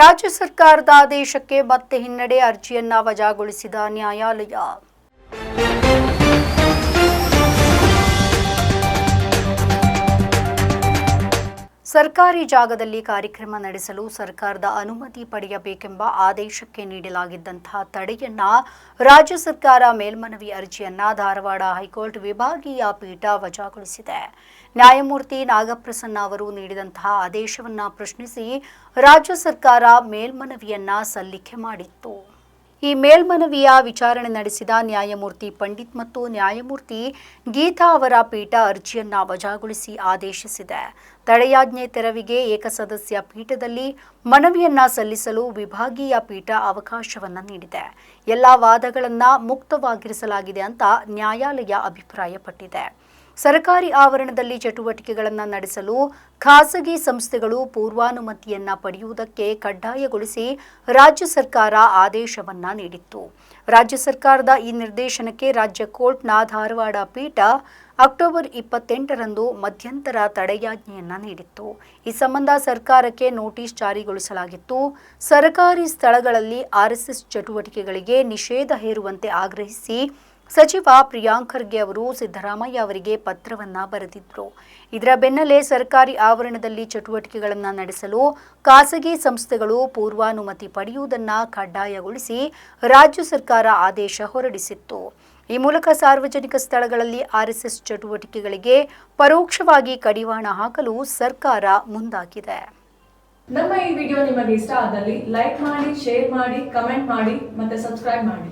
ರಾಜ್ಯ ಸರ್ಕಾರದ ಆದೇಶಕ್ಕೆ ಮತ್ತೆ ಹಿನ್ನಡೆ ಅರ್ಜಿಯನ್ನ ವಜಾಗೊಳಿಸಿದ ನ್ಯಾಯಾಲಯ. ಸರ್ಕಾರಿ ಜಾಗದಲ್ಲಿ ಕಾರ್ಯಕ್ರಮ ನಡೆಸಲು ಸರ್ಕಾರದ ಅನುಮತಿ ಪಡೆಯಬೇಕೆಂಬ ಆದೇಶಕ್ಕೆ ನೀಡಲಾಗಿದ್ದಂತಹ ತಡೆಯನ್ನ ರಾಜ್ಯ ಸರ್ಕಾರ ಮೇಲ್ಮನವಿ ಅರ್ಜಿಯನ್ನ ಧಾರವಾಡ ಹೈಕೋರ್ಟ್ ವಿಭಾಗೀಯ ಪೀಠ ವಜಾಗೊಳಿಸಿದೆ. ನ್ಯಾಯಮೂರ್ತಿ ನಾಗಪ್ರಸನ್ನ ಅವರು ನೀಡಿದಂತಹ ಆದೇಶವನ್ನ ಪ್ರಶ್ನಿಸಿ ರಾಜ್ಯ ಸರ್ಕಾರ ಮೇಲ್ಮನವಿಯನ್ನ ಸಲ್ಲಿಕೆ ಮಾಡಿತ್ತು. ಈ ಮೇಲ್ಮನವಿಯ ವಿಚಾರಣೆ ನಡೆಸಿದ ನ್ಯಾಯಮೂರ್ತಿ ಪಂಡಿತ್ ಮತ್ತು ನ್ಯಾಯಮೂರ್ತಿ ಗೀತಾ ಅವರ ಪೀಠ ಅರ್ಜಿಯನ್ನ ವಜಾಗೊಳಿಸಿ ಆದೇಶಿಸಿದೆ. ತಡೆಯಾಜ್ಞೆ ತೆರವಿಗೆ ಏಕಸದಸ್ಯ ಪೀಠದಲ್ಲಿ ಮನವಿಯನ್ನ ಸಲ್ಲಿಸಲು ವಿಭಾಗೀಯ ಪೀಠ ಅವಕಾಶವನ್ನ ನೀಡಿದೆ. ಎಲ್ಲ ವಾದಗಳನ್ನ ಮುಕ್ತವಾಗಿರಿಸಲಾಗಿದೆ ಅಂತ ನ್ಯಾಯಾಲಯ ಅಭಿಪ್ರಾಯಪಟ್ಟಿದೆ. ಸರ್ಕಾರಿ ಆವರಣದಲ್ಲಿ ಚಟುವಟಿಕೆಗಳನ್ನು ನಡೆಸಲು ಖಾಸಗಿ ಸಂಸ್ಥೆಗಳು ಪೂರ್ವಾನುಮತಿಯನ್ನ ಪಡೆಯುವುದಕ್ಕೆ ಕಡ್ಡಾಯಗೊಳಿಸಿ ರಾಜ್ಯ ಸರ್ಕಾರ ಆದೇಶವನ್ನ ನೀಡಿತ್ತು. ರಾಜ್ಯ ಸರ್ಕಾರದ ಈ ನಿರ್ದೇಶನಕ್ಕೆ ರಾಜ್ಯ ಕೋರ್ಟ್ನ ಧಾರವಾಡ ಪೀಠ ಅಕ್ಟೋಬರ್ ಇಪ್ಪತ್ತೆಂಟರಂದು ಮಧ್ಯಂತರ ತಡೆಯಾಜ್ಞೆಯನ್ನ ನೀಡಿತ್ತು. ಈ ಸಂಬಂಧ ಸರ್ಕಾರಕ್ಕೆ ನೋಟಿಸ್ ಜಾರಿಗೊಳಿಸಲಾಗಿತ್ತು. ಸರ್ಕಾರಿ ಸ್ಥಳಗಳಲ್ಲಿ ಆರ್ಎಸ್ಎಸ್ ಚಟುವಟಿಕೆಗಳಿಗೆ ನಿಷೇಧ ಹೇರುವಂತೆ ಆಗ್ರಹಿಸಿ ಸಚಿವ ಪ್ರಿಯಾಂಕ್ ಖರ್ಗೆ ಅವರು ಸಿದ್ದರಾಮಯ್ಯ ಅವರಿಗೆ ಪತ್ರವನ್ನ ಬರೆದಿದ್ರು. ಇದರ ಬೆನ್ನಲ್ಲೇ ಸರ್ಕಾರಿ ಆವರಣದಲ್ಲಿ ಚಟುವಟಿಕೆಗಳನ್ನು ನಡೆಸಲು ಖಾಸಗಿ ಸಂಸ್ಥೆಗಳು ಪೂರ್ವಾನುಮತಿ ಪಡೆಯುವುದನ್ನ ಕಡ್ಡಾಯಗೊಳಿಸಿ ರಾಜ್ಯ ಸರ್ಕಾರ ಆದೇಶ ಹೊರಡಿಸಿತ್ತು. ಈ ಮೂಲಕ ಸಾರ್ವಜನಿಕ ಸ್ಥಳಗಳಲ್ಲಿ ಆರ್ಎಸ್ಎಸ್ ಚಟುವಟಿಕೆಗಳಿಗೆ ಪರೋಕ್ಷವಾಗಿ ಕಡಿವಾಣ ಹಾಕಲು ಸರ್ಕಾರ ಮುಂದಾಗಿದೆ. ನಮ್ಮ ಈ ವಿಡಿಯೋ ನಿಮಗೆ ಇಷ್ಟ ಆದಲ್ಲಿ ಲೈಕ್ ಮಾಡಿ, ಶೇರ್ ಮಾಡಿ, ಕಮೆಂಟ್ ಮಾಡಿ ಮತ್ತೆ ಸಬ್ಸ್ಕ್ರೈಬ್ ಮಾಡಿ.